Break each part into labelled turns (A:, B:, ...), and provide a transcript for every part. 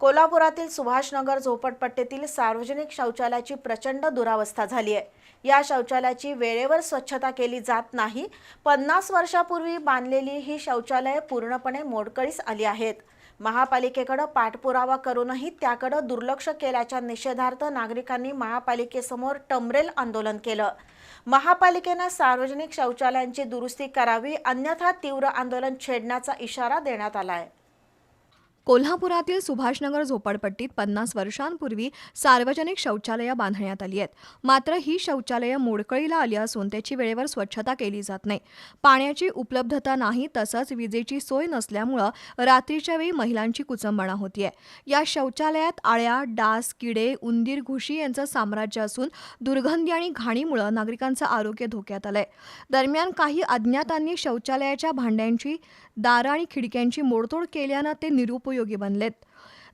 A: कोल्हापुरातील सुभाषनगर झोपडपट्टीतील सार्वजनिक शौचालयाची प्रचंड दुरावस्था झाली आहे. या शौचालयाची वेळेवर स्वच्छता केली जात नाही. पन्नास वर्षापूर्वी बांधलेली ही शौचालये पूर्णपणे मोडकळीस आली आहेत. महापालिकेकडे पाठपुरावा करूनही त्याकडे दुर्लक्ष केल्याच्या निषेधार्थ नागरिकांनी महापालिकेसमोर टमरेल आंदोलन केलं. महापालिकेनं सार्वजनिक शौचालयांची दुरुस्ती करावी अन्यथा तीव्र आंदोलन छेडण्याचा इशारा देण्यात आला आहे
B: कोल्हापुरातील सुभाषनगर झोपडपट्टीत पन्नास वर्षांपूर्वी सार्वजनिक शौचालयं बांधण्यात आली आहेत. मात्र ही शौचालयं मोडकळीला आली असून त्याची वेळेवर स्वच्छता केली जात नाही. पाण्याची उपलब्धता नाही तसंच विजेची सोय नसल्यामुळं रात्रीच्या वेळी महिलांची कुचंबणा होतीये. या शौचालयात आळ्या डास किडे उंदीर घुशी यांचं साम्राज्य असून दुर्गंधी आणि घाणीमुळं नागरिकांचं आरोग्य धोक्यात आलंय. दरम्यान काही अज्ञातांनी शौचालयाच्या भांड्यांची दारं आणि खिडक्यांची मोडतोड केल्यानं ते निरुपयोग बनलेत.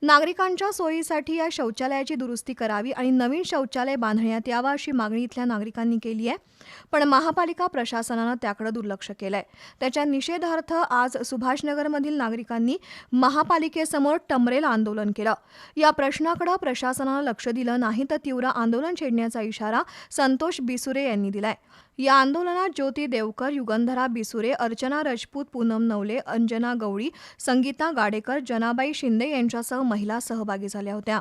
B: नागरिकांच्या सोयीसाठी या शौचालयाची दुरुस्ती करावी आणि नवीन शौचालय बांधण्यात यावं अशी मागणी इथल्या नागरिकांनी केली आहे. पण महापालिका प्रशासनानं त्याकडे दुर्लक्ष केलंय. त्याच्या निषेधार्थ आज सुभाषनगरमधील नागरिकांनी महापालिकेसमोर टमरेल आंदोलन केलं. या प्रश्नाकडे प्रशासनानं लक्ष दिलं नाही तर तीव्र आंदोलन छेडण्याचा इशारा संतोष बिसुरे यांनी दिलाय. या आंदोलनात ज्योती देवकर युगंधरा बिसुरे अर्चना राजपूत पूनम नवले अंजना गवळी संगीता गाडेकर जनाबाई शिंदे यांच्यासह महिला सहभागी झाल्या होत्या.